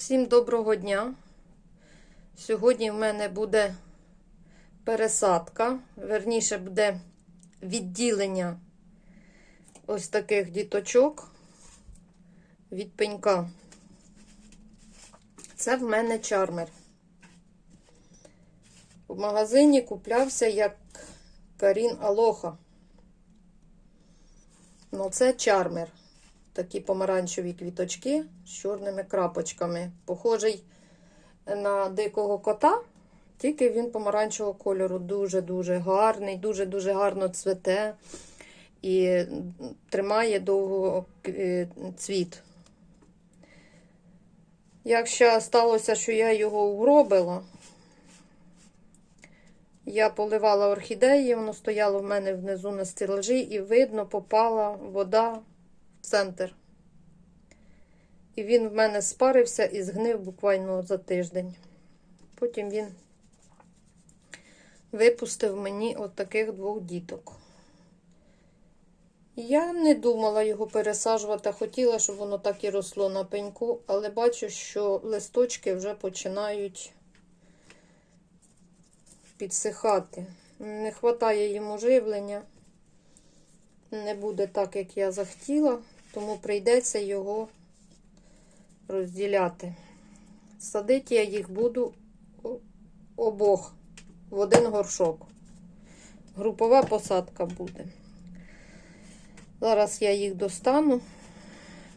Всім доброго дня. Сьогодні в мене буде пересадка, верніше буде відділення ось таких діточок від пенька. Це в мене чармер. В магазині куплявся як Карін Алоха. Ну, це чармер. Такі помаранчеві квіточки з чорними крапочками. Похожий на дикого кота, тільки він помаранчевого кольору. Дуже-дуже гарний, дуже-дуже гарно цвете і тримає довго е, цвіт. Якщо сталося, що я його угробила, я поливала орхідеї, воно стояло в мене внизу на стелажі, і видно, попала вода в центр. І він в мене спарився і згнив буквально за тиждень. Потім він випустив мені от таких двох діток. Я не думала його пересаджувати, хотіла, щоб воно так і росло на пеньку, але бачу, що листочки вже починають підсихати. Не вистачає йому живлення. Не буде так, як я захотіла, тому прийдеться його розділяти. Садити я їх буду обох в один горшок. Групова посадка буде. Зараз я їх достану,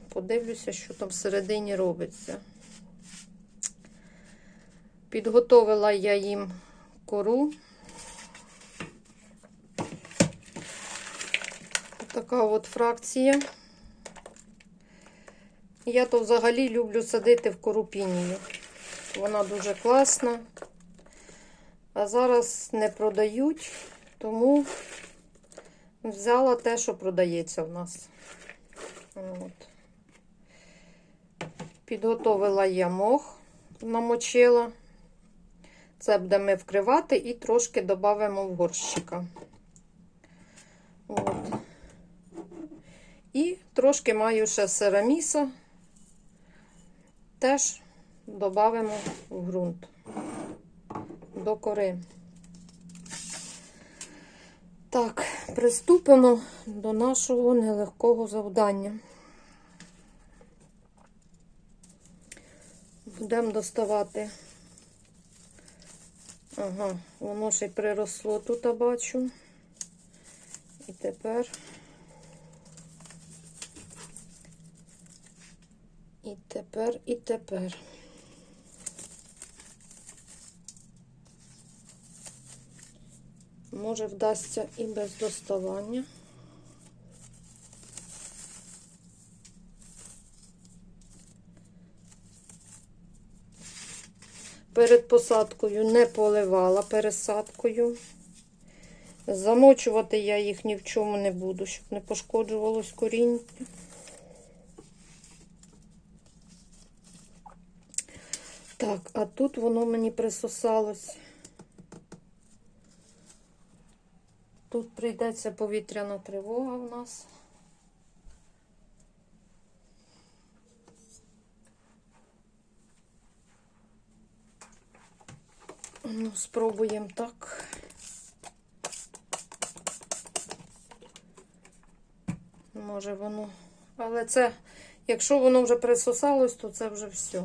подивлюся, що там всередині робиться. Підготовила я їм кору. Така от фракція. Я то взагалі люблю садити в корупінію. Вона дуже класна. А зараз не продають, тому взяла те, що продається в нас. От. Підготовила я мох, намочила. Це будемо вкривати і трошки додамо в горщика. От. І трошки маю ще сераміса. Теж додамо в ґрунт до кори. Так, приступимо до нашого нелегкого завдання. Будемо доставати. Ага, воно ще й приросло тут, бачу. І тепер. І тепер, і тепер. Може вдасться і без доставання. Перед посадкою не поливала пересадкою. Замочувати я їх ні в чому не буду, щоб не пошкоджувалось коріння. Так, а тут воно мені присосалось. Тут прийдеться повітряна тривога в нас. Ну, спробуємо так. Може воно. Але це, якщо воно вже присосалось, то це вже все.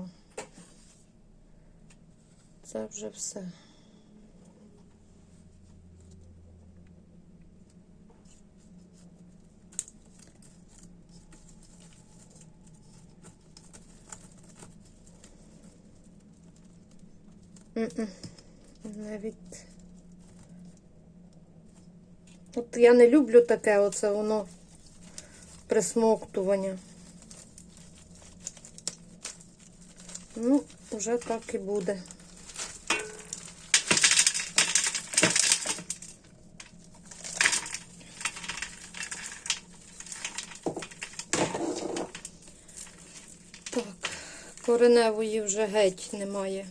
Це вже все. Навіть. От я не люблю таке, оце воно присмоктування. Ну, вже так і буде. Так, кореневої вже геть немає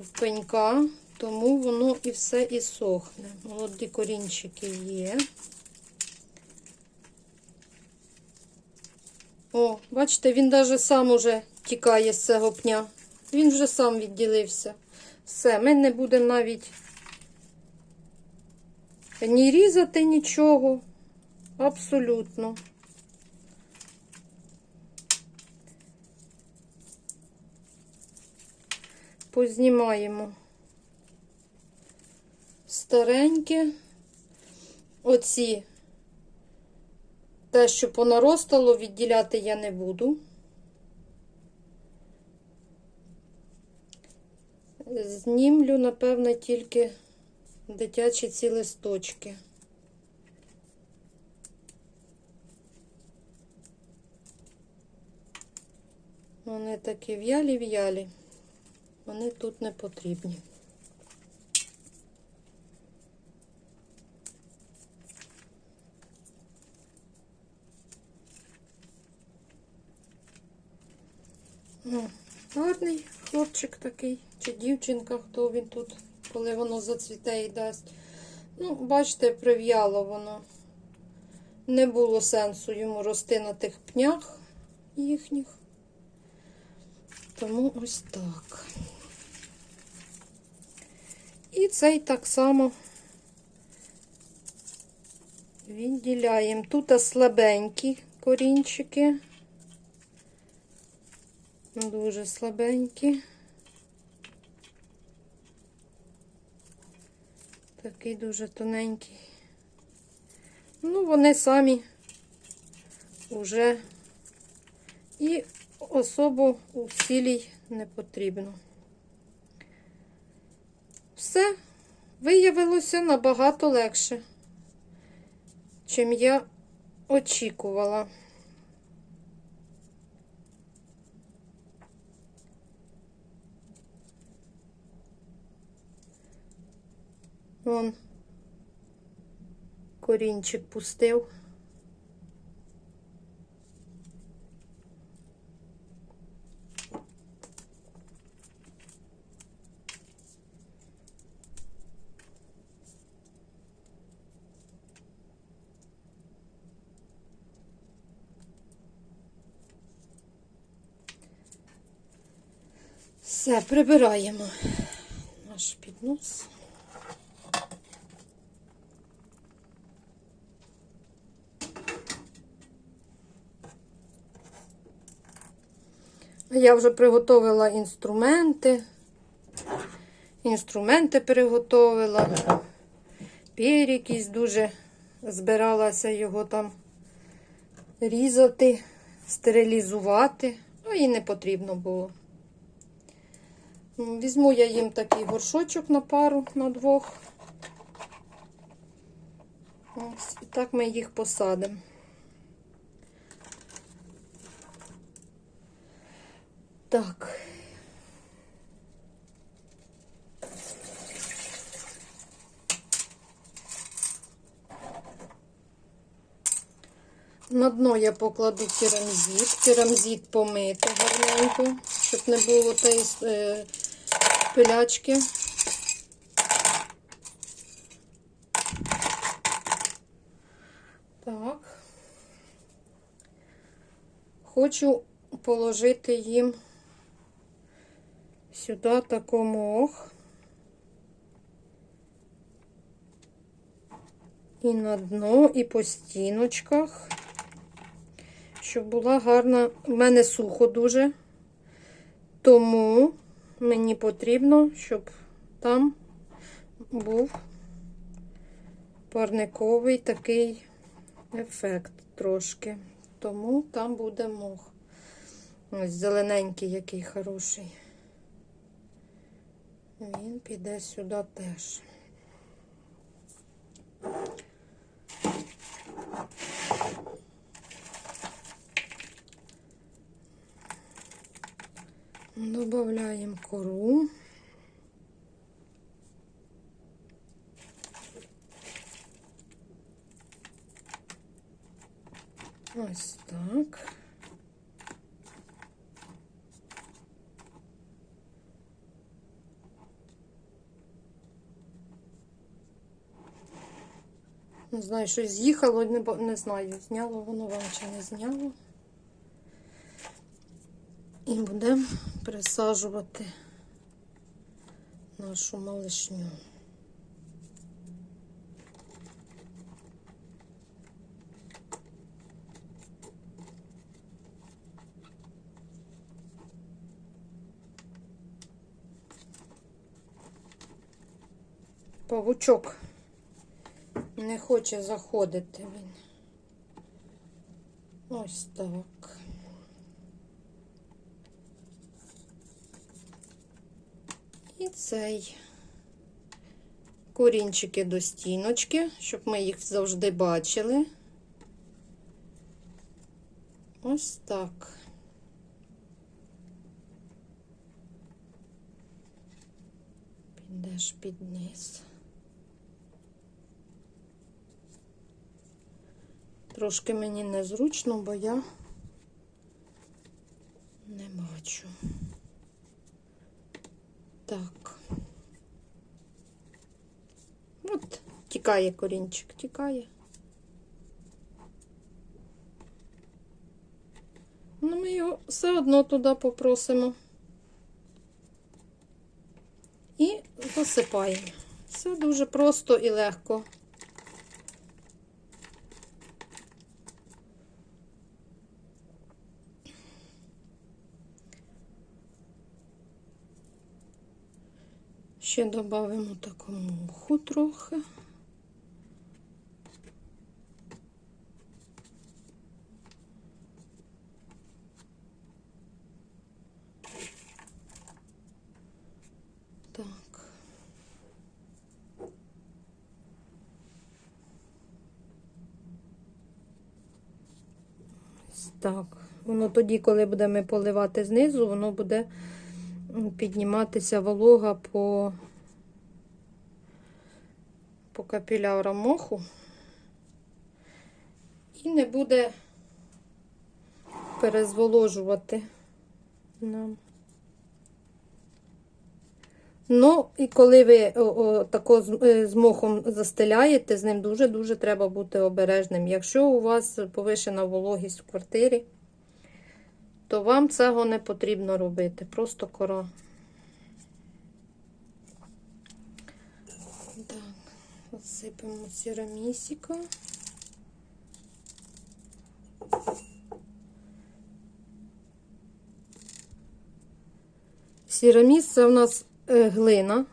в пенька, тому воно і все і сохне. Молоді корінчики є. О, бачите, він навіть сам уже тікає з цього пня. Він вже сам відділився. Все, ми не будемо навіть ні різати нічого. Абсолютно. Познімаємо стареньке. Оці те, що понаростало, відділяти я не буду. Знімлю, напевне, тільки дитячі ці листочки. Вони такі в'ялі-в'ялі. Вони тут не потрібні. Ну, гарний хлопчик такий, чи дівчинка, хто він тут, коли воно зацвіте і дасть. Ну, бачите, прив'яло воно. Не було сенсу йому рости на тих пнях їхніх. Тому ось так. І цей так само відділяємо. Тут слабенькі корінчики. Дуже слабенькі. Такий дуже тоненький. Ну, вони самі вже і особо усілій не потрібно. Все виявилося набагато легше, чим я очікувала. Вон корінчик пустив. Все, прибираємо наш піднос. Я вже приготовила інструменти. Інструменти приготовила. Пір якийсь дуже збиралася його там різати, стерилізувати. Ну і не потрібно було. Візьму я їм такий горшочок на пару, на двох. Ось, і так ми їх посадимо. Так. На дно я покладу керамзит. Керамзит помити гарненько, щоб не було тієї е, пилячки. Так. Хочу положити їм сюди тако мох. І на дно, і по стіночках, щоб була гарна. У мене сухо дуже, тому мені потрібно, щоб там був парниковий такий ефект трошки. Тому там буде мох. Ось зелененький який хороший. Він піде сюди теж. Добавляємо кору. Ось так. Не знаю, щось з'їхало, не знаю, зняло воно вам чи не зняло. І будемо присаджувати нашу малишню. Павучок не хоче заходити він. Ось так. Цей корінчики до стіночки, щоб ми їх завжди бачили. Ось так. Підеш під низ. Трошки мені незручно, бо я не бачу. Так. От, тікає корінчик, тікає. Ну, ми його все одно туди попросимо. І засипаємо. Все дуже просто і легко. Ще додамо такого муху трохи. Так. Воно тоді, коли будемо поливати знизу, воно буде підніматися волога по, по капілярам моху і не буде перезволожувати нам. Ну, і коли ви о, о, тако з, е, з мохом застеляєте, з ним дуже-дуже треба бути обережним. Якщо у вас повишена вологість в квартирі, то вам цього не потрібно робити. Просто кора. Так, засипемо сірамісіка. Сіраміс це у нас е, глина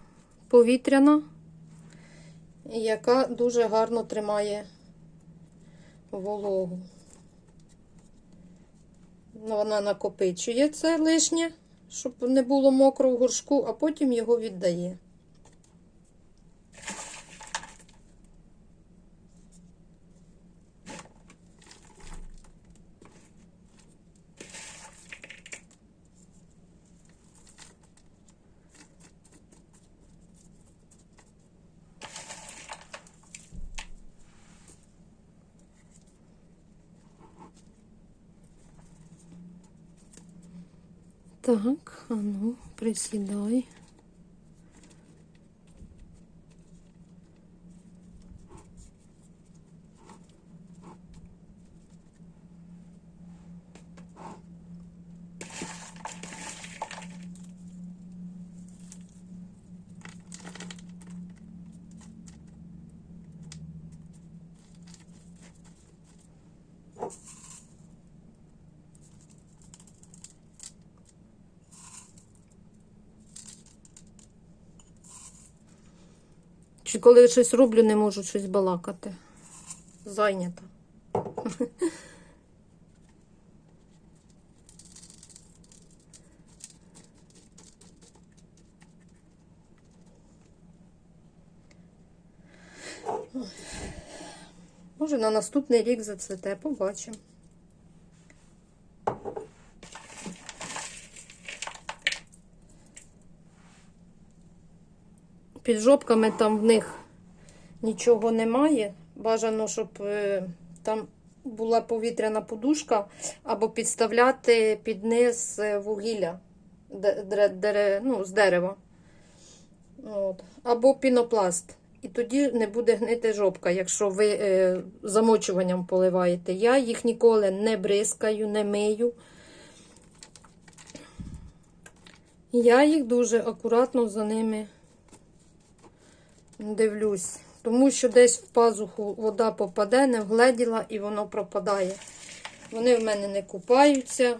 повітряна, яка дуже гарно тримає вологу. Ну, Вона накопичує це лишнє, щоб не було мокро в горшку, а потім його віддає. Так, а ну, присідай. Чи коли щось роблю, не можу щось балакати. Зайнята. Може, на наступний рік зацвете, побачимо. Під жопками там в них нічого немає. Бажано, щоб е, там була повітряна подушка, або підставляти під низ е, вугілля дере- дере- ну, з дерева. От. Або пінопласт. І тоді не буде гнити жопка, якщо ви е, замочуванням поливаєте. Я їх ніколи не бризкаю, не мию. Я їх дуже акуратно за ними дивлюсь. Тому що десь в пазуху вода попаде, не вгледіла і воно пропадає. Вони в мене не купаються,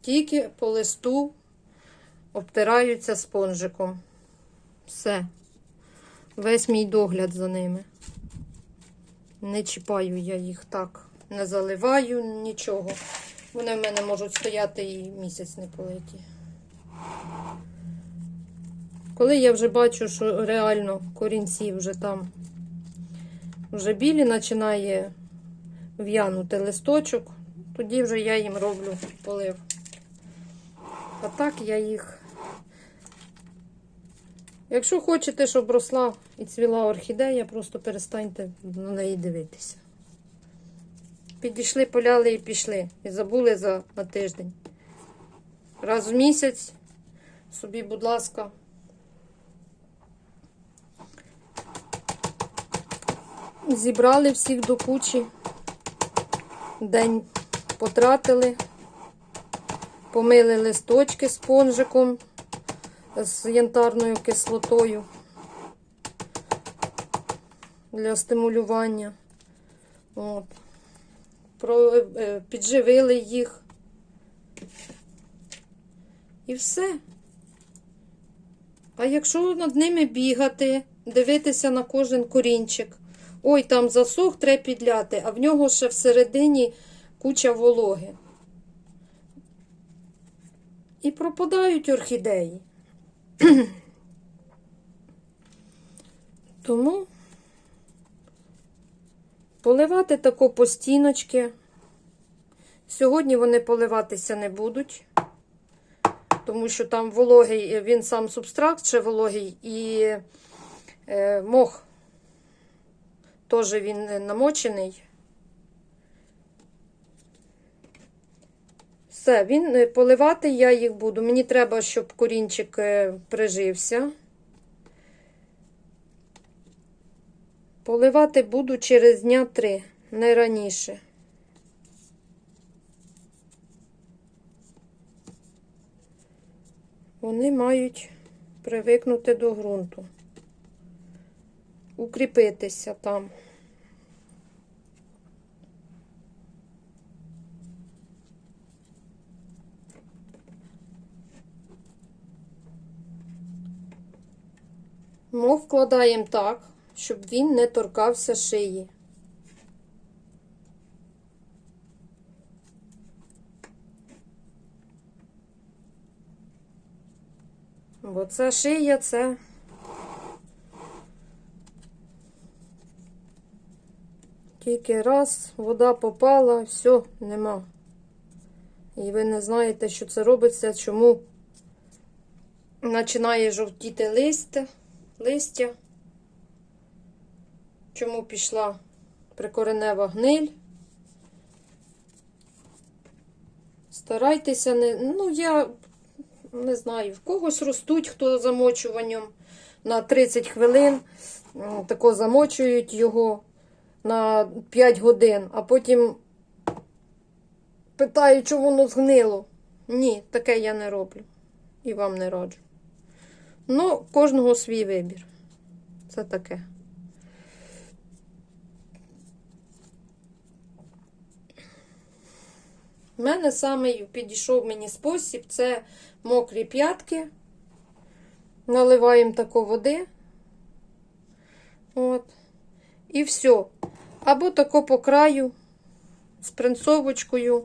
тільки по листу обтираються спонжиком. Все. Весь мій догляд за ними. Не чіпаю я їх так, не заливаю нічого. Вони в мене можуть стояти і місяць не политі. Коли я вже бачу, що реально корінці вже там вже білі починає в'янути листочок, тоді вже я їм роблю полив. А так я їх. Якщо хочете, щоб росла і цвіла орхідея, просто перестаньте на неї дивитися. Підійшли, поляли і пішли. І забули за на тиждень. Раз в місяць собі, будь ласка. Зібрали всіх до кучі. День потратили, помили листочки спонжиком з янтарною кислотою для стимулювання. От. Про, е, підживили їх. І все. А якщо над ними бігати, дивитися на кожен корінчик. Ой, там засох, треба підляти, а в нього ще всередині куча вологи. І пропадають орхідеї. Тому поливати тако постіночки. Сьогодні вони поливатися не будуть, тому що там вологий, він сам субстракт ще вологий і е, мох теж він намочений. Все, він е, поливати я їх буду. Мені треба, щоб корінчик е, прижився. Поливати буду через дня три, не раніше. Вони мають привикнути до ґрунту, укріпитися там. Мох вкладаємо так, щоб він не торкався шиї. Бо це шия, це тільки раз вода попала, все, нема. І ви не знаєте, що це робиться, чому починає жовтіти листя, листя, чому пішла прикоренева гниль. Старайтеся не. Ну, я не знаю, в когось ростуть, хто замочуванням на 30 хвилин, тако замочують його на 5 годин, а потім питають, чому воно згнило. Ні, таке я не роблю. І вам не раджу. Ну, кожного свій вибір. Це таке. У мене саме підійшов мені спосіб це мокрі п'ятки. Наливаємо тако води. От. І все. Або тако по краю з принцовочкою.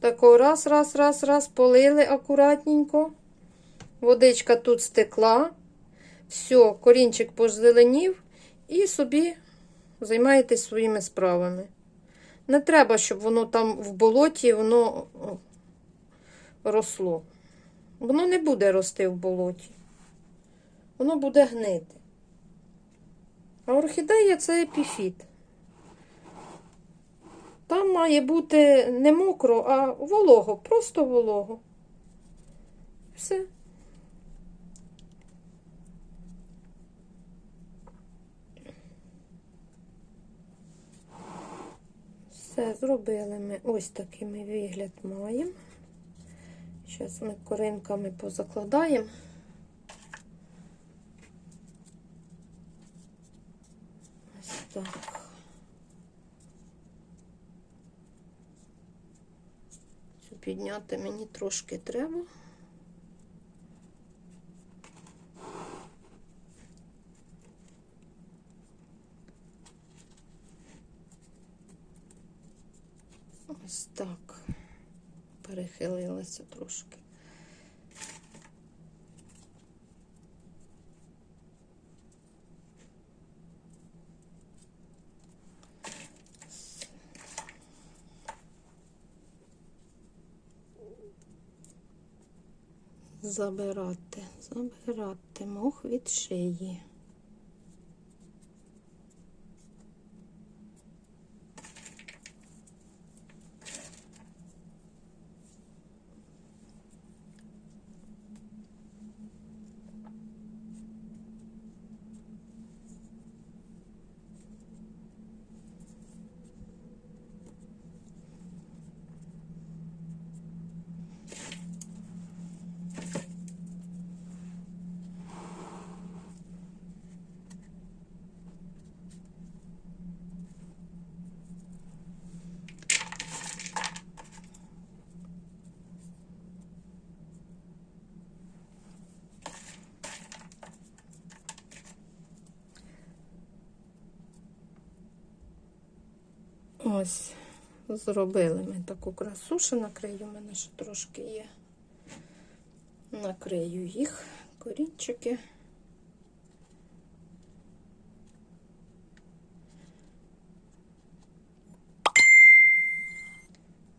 Тако раз, раз, раз, раз, полили акуратненько. Водичка тут стекла. Все, корінчик позеленів. І собі займаєтесь своїми справами. Не треба, щоб воно там в болоті воно росло. Воно не буде рости в болоті. Воно буде гнити. А орхідея це епіфіт. Там має бути не мокро, а волого, просто волого. Все. Все, зробили ми ось такий ми вигляд маємо. Зараз ми коринками позакладаємо. Ось так. Цю підняти мені трошки треба. Ось так. Перехилилася трошки. Забирати, забирати мох від шиї. Ось, зробили ми таку красу, ще накрию, у мене ще трошки є. Накрию їх, корінчики.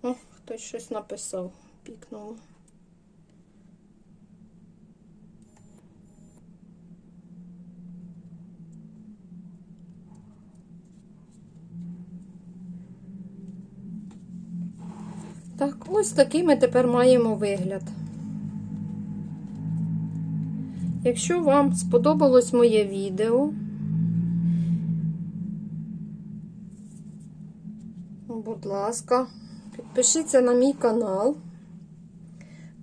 О, хтось щось написав, пікнуло. Так, ось такий ми тепер маємо вигляд. Якщо вам сподобалось моє відео, будь ласка, підпишіться на мій канал.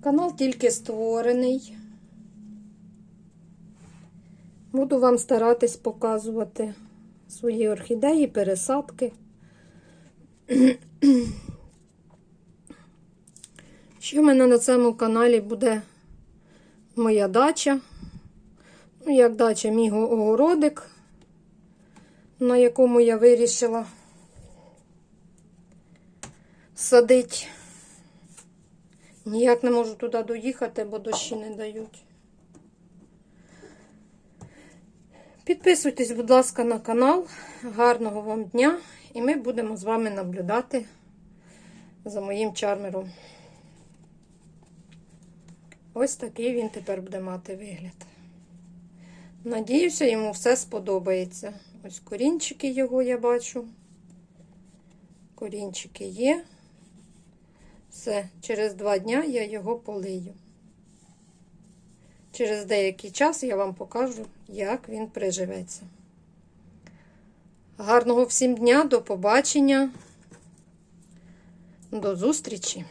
Канал тільки створений. Буду вам старатись показувати свої орхідеї, пересадки. Ще в мене на цьому каналі буде моя дача. Ну, як дача, мій огородик, на якому я вирішила садити. Ніяк не можу туди доїхати, бо дощі не дають. Підписуйтесь, будь ласка, на канал. Гарного вам дня! І ми будемо з вами наблюдати за моїм чармером. Ось такий він тепер буде мати вигляд. Надіюся, йому все сподобається. Ось корінчики його я бачу. Корінчики є. Все, через два дня я його полию. Через деякий час я вам покажу, як він приживеться. Гарного всім дня, до побачення, до зустрічі!